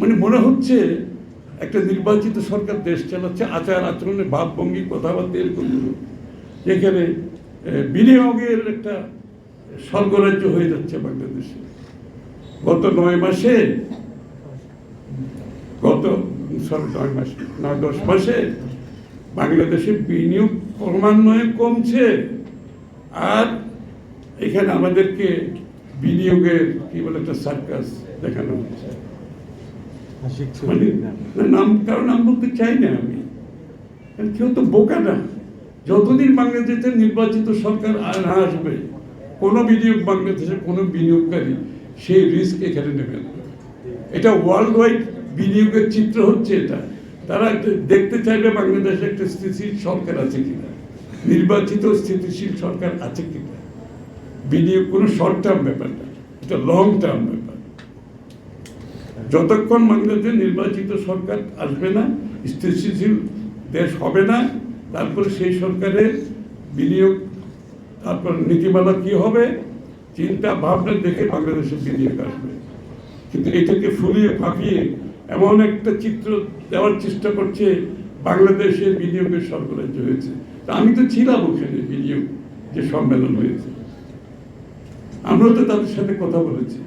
মানে মনে হচ্ছে একটা নির্বাচিত সরকার দেশ চালাচ্ছে, আচার আচরণে ভাবভঙ্গি, কথাবার্তা এরকম। যেখানে বিনিয়োগের একটা স্বর্গরাজ্য হয়ে যাচ্ছে বাংলাদেশে। গত নয় মাসে, গত, সরি, নয় মাসে, নয়, দশ মাসে বাংলাদেশে বিনিয়োগ ক্রমান্বয়ে কমছে। আর এখানে আমাদেরকে বিনিয়োগের কি বলে একটা সার্কাস দেখানো হচ্ছে। মানে না, নাম কারও নাম বলতে চাই না আমি। কেউ তো বোকা না। যতদিন বাংলাদেশে নির্বাচিত সরকার না আসবে কোনো বিনিয়োগ বাংলাদেশের কোনো বিনিয়োগকারী সেই রিস্ক এখানে নেবে না। এটা ওয়ার্ল্ড ওয়াইড বিনিয়োগের চিত্র হচ্ছে এটা। তারা দেখতে চাইবে বাংলাদেশে একটা স্থিতিশীল সরকার আছে কিনা। নির্বাচিত স্থিতিশীল সরকার আছে কিনা। বিনিয়োগ কোনো শর্ট টার্ম ব্যাপার না। এটা লং টার্ম ব্যাপার। যতক্ষণ বাংলাদেশে নির্বাচিত সরকার আসবে না, স্থিতিশীল দেশ হবে না, তারপরে সেই সরকারের বিনিয়োগ, তারপর নীতিমালা কি হবে, চিন্তা ভাবনা দেখে বাংলাদেশে বিনিয়োগ আসবে। কিন্তু এটাকে ফুলিয়ে ফাঁপিয়ে এমন একটা চিত্র দেওয়ার চেষ্টা করছে বাংলাদেশের বিনিয়োগের সরবরাহ হয়েছে। তা আমি তো ছিলাম ওখানে বিনিয়োগ যে সম্মেলন হয়েছে। আমরা তো তাদের সাথে কথা বলেছি।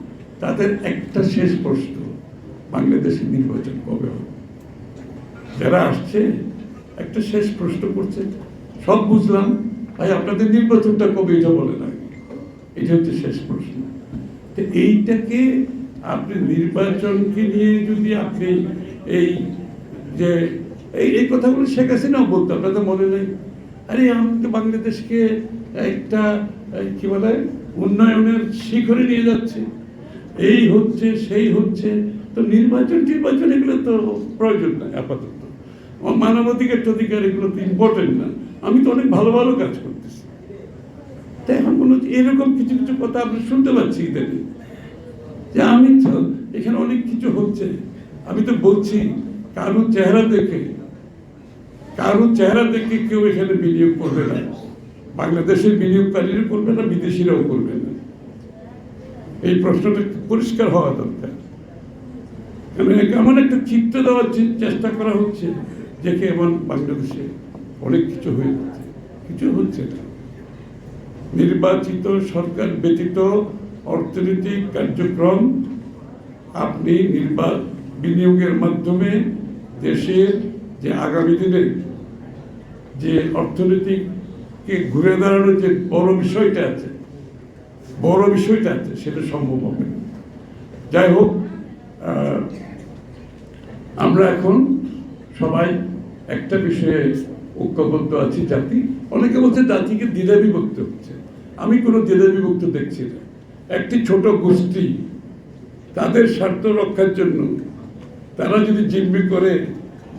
তাদের একটা শেষ প্রশ্ন বাংলাদেশের নির্বাচন কবে হবে? যারা আসছে, একটা শেষ প্রশ্ন করছে, সব বুঝলাম। ভাই, আপনাদের নির্বাচনটা কবে এটা বলে না এটা হচ্ছে শেষ প্রশ্ন। তো এইটাকে আপনি নির্বাচনকে নিয়ে যদি আপনি এই যে, এই এই কথাগুলো শেখ হাসিনাও বলতো, আপনাদের মনে নেই? আরে, আমি তো বাংলাদেশকে একটা, কি বলে, উন্নয়নের শিখরে নিয়ে যাচ্ছে। এই হচ্ছে, সেই হচ্ছে তো নির্বাচন টির্বাচন এগুলো তো প্রয়োজন নাই, আপাতত। মানবাধিকার অধিকার এগুলো তো ইম্পর্টেন্ট না। আমি তো অনেক ভালো ভালো কাজ করতেছি। তাই এখন হচ্ছে এরকম কিছু কিছু কথা আপনি শুনতে পাচ্ছি ইদানিং। যে আমি তো এখানে অনেক কিছু হচ্ছে। আমি তো বলছি কারও চেহারা দেখে কারও চেহারা দেখে কেউ এখানে বিনিয়োগ করবে না। বাংলাদেশের বিনিয়োগকারীরা করবে না, বিদেশিরাও করবে না। এই প্রশ্নটা পরিষ্কার হওয়া দরকার। কারণ এমন একটা চিত্র দেওয়ার চেষ্টা করা হচ্ছে দেখে এমন বাংলাদেশে অনেক কিছু হয়ে যাচ্ছে কিছু হচ্ছে না নির্বাচিত সরকার ব্যতীত অর্থনৈতিক কার্যক্রম আপনি নির্বা বিনিয়োগের মাধ্যমে দেশের যে আগামী দিনে যে অর্থনীতিকে ঘুরে দাঁড়ানোর যে বড় বিষয়টা আছে, বড় বিষয়টা আছে, সেটা সম্ভব হবে। যাই হোক আমরা এখন সবাই একটা বিষয়ে ঐক্যবদ্ধ আছি, জাতি। অনেকে বলছে জাতিকে দ্বিধা বিভক্ত হচ্ছে। আমি কোনো দ্বিধা বিভক্ত দেখছি না। একটি ছোট গোষ্ঠী তাদের স্বার্থ রক্ষার জন্য তারা যদি জিম্মি করে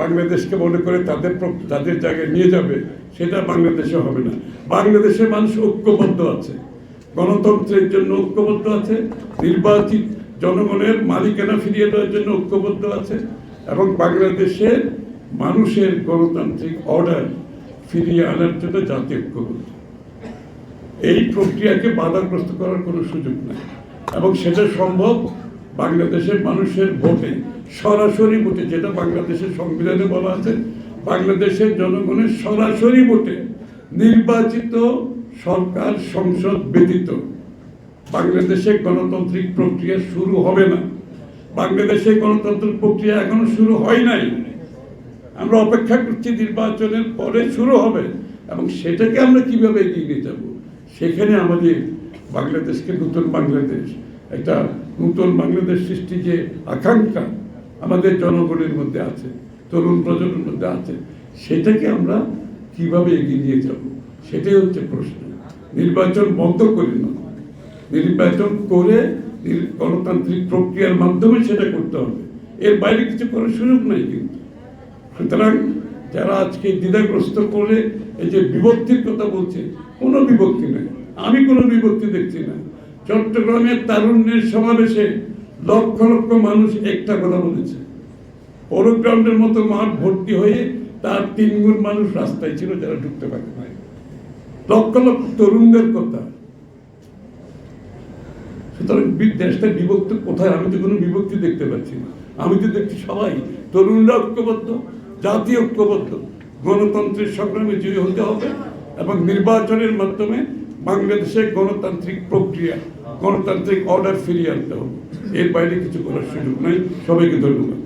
বাংলাদেশকে মনে করে তাদের তাদের জায়গায় নিয়ে যাবে, সেটা বাংলাদেশে হবে না। বাংলাদেশের মানুষ ঐক্যবদ্ধ আছে। গণতন্ত্রের জন্য ঐক্যবদ্ধ আছে। নির্বাচিত জনগণের মালিকানা ফিরিয়ে দেওয়ার জন্য ঐক্যবদ্ধ আছে এবং বাংলাদেশের মানুষের গণতান্ত্রিক অর্ডার ফিরিয়ে আনার জন্য জাতীয় ঐক্যবদ্ধ। এই প্রক্রিয়াকে বাধাগ্রস্ত করার কোনো সুযোগ নাই এবং সেটা সম্ভব বাংলাদেশের মানুষের ভোটে। সরাসরি ভোটে, যেটা বাংলাদেশের সংবিধানে বলা আছে, বাংলাদেশের জনগণের সরাসরি ভোটে নির্বাচিত সরকার সংসদ ব্যতীত বাংলাদেশে গণতান্ত্রিক প্রক্রিয়া শুরু হবে না। বাংলাদেশে গণতান্ত্রিক প্রক্রিয়া এখনও শুরু হয় নাই। আমরা অপেক্ষা করছি নির্বাচনের পরে শুরু হবে এবং সেটাকে আমরা কীভাবে এগিয়ে নিয়ে যাব? সেখানে আমাদের বাংলাদেশকে নতুন বাংলাদেশ, একটা নতুন বাংলাদেশ সৃষ্টি যে আকাঙ্ক্ষা আমাদের জনগণের মধ্যে আছে, তরুণ প্রজন্মের মধ্যে আছে, সেটাকে আমরা কীভাবে এগিয়ে নিয়ে যাব? সেটাই হচ্ছে প্রশ্ন। নির্বাচন বন্ধ করি না নির্বাচন করে গণতান্ত্রিক প্রক্রিয়ার মাধ্যমে সেটা করতে হবে। এর বাইরে কিছু করার সুযোগ নাই কিন্তু। সুতরাং যারা আজকে দ্বিধাগ্রস্ত করে এই যে বিভক্তির কথা বলছে, কোনো বিভক্তি নেই। আমি কোনো বিভক্তি দেখছি না। চট্টগ্রামের তারুণ্যের সমাবেশে লক্ষ লক্ষ মানুষ একটা কথা বলেছে। পরগ্রাউন্ডের মতো মাঠ ভর্তি হয়ে তার তিনগুণ মানুষ রাস্তায় ছিল যারা ঢুকতে পারে লক্ষ লক্ষ তরুণদের কথা দেশটা বিভক্ত কোথায়? আমি তো কোনো বিভক্তি দেখতে পাচ্ছি না। আমি তো দেখছি সবাই তরুণরা ঐক্যবদ্ধ, জাতি ঐক্যবদ্ধ। গণতন্ত্রের সংগ্রামে জয়ী হতে হবে এবং নির্বাচনের মাধ্যমে বাংলাদেশে গণতান্ত্রিক প্রক্রিয়া, গণতান্ত্রিক অর্ডার ফিরিয়ে আনতে হবে। এর বাইরে কিছু করার সুযোগ নাই। সবাইকে ধন্যবাদ।